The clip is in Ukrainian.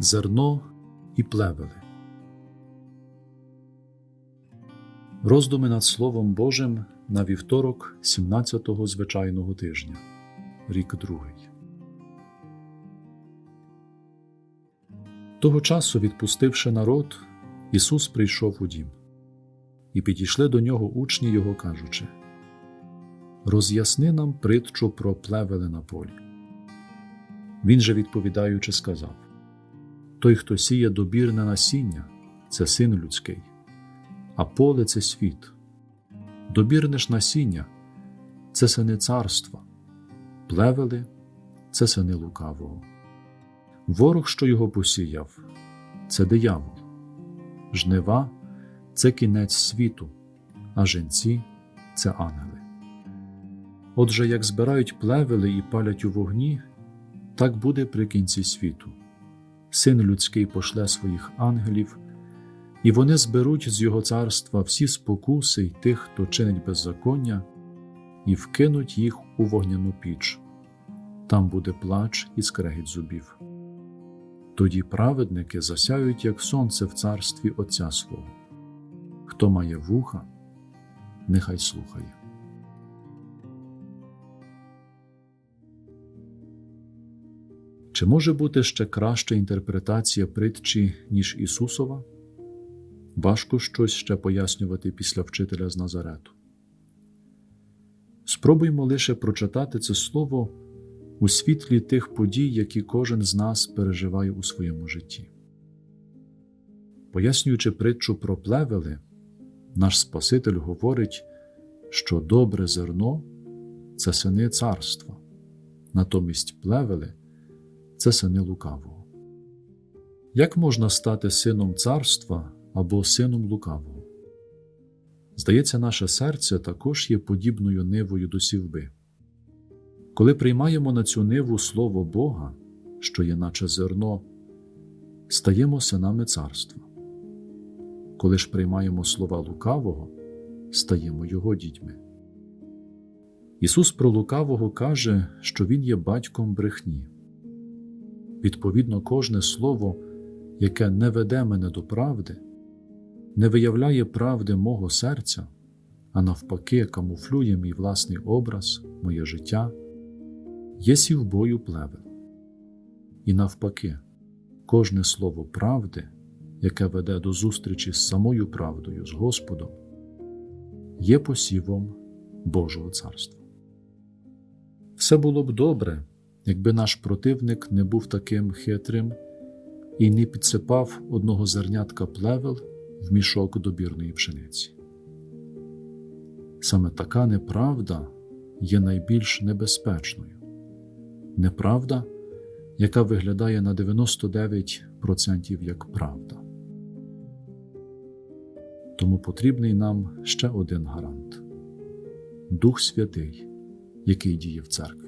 Зерно і плевели. Роздуми над Словом Божим на вівторок 17-го звичайного тижня, рік другий. Того часу, відпустивши народ, Ісус прийшов у дім, і підійшли до нього учні Його, кажучи: Роз'ясни нам притчу про плевели на полі. Він же, відповідаючи, сказав: Той, хто сіє добірне насіння, це син людський, а поле це світ. Добірне ж насіння це сини царства, плевели це сини лукавого. Ворог, що його посіяв, це диявол, жнива це кінець світу, а женці це ангели. Отже, як збирають плевели і палять у вогні, так буде при кінці світу. Син людський пошле своїх ангелів, і вони зберуть з його царства всі спокуси й тих, хто чинить беззаконня, і вкинуть їх у вогняну піч. Там буде плач і скрегіт зубів. Тоді праведники засяють, як сонце в царстві Отця свого. Хто має вуха, нехай слухає. Чи може бути ще краща інтерпретація притчі, ніж Ісусова? Важко щось ще пояснювати після вчителя з Назарету. Спробуймо лише прочитати це слово у світлі тих подій, які кожен з нас переживає у своєму житті. Пояснюючи притчу про плевели, наш Спаситель говорить, що добре зерно це сини царства, натомість плевели це сини лукавого. Як можна стати сином царства або сином лукавого? Здається, наше серце також є подібною нивою до сівби. Коли приймаємо на цю ниву Слово Бога, що є наче зерно, стаємо синами царства. Коли ж приймаємо слова лукавого, стаємо Його дітьми. Ісус про лукавого каже, що Він є батьком брехні. Відповідно, кожне слово, яке не веде мене до правди, не виявляє правди мого серця, а навпаки, камуфлює мій власний образ, моє життя, є сівбою плевел. І навпаки, кожне слово правди, яке веде до зустрічі з самою правдою, з Господом, є посівом Божого царства. Все було б добре якби наш противник не був таким хитрим і не підсипав одного зернятка плевел в мішок добірної пшениці. Саме така неправда є найбільш небезпечною, неправда, яка виглядає на 99% як правда. Тому потрібний нам ще один гарант Дух Святий, який діє в церкві.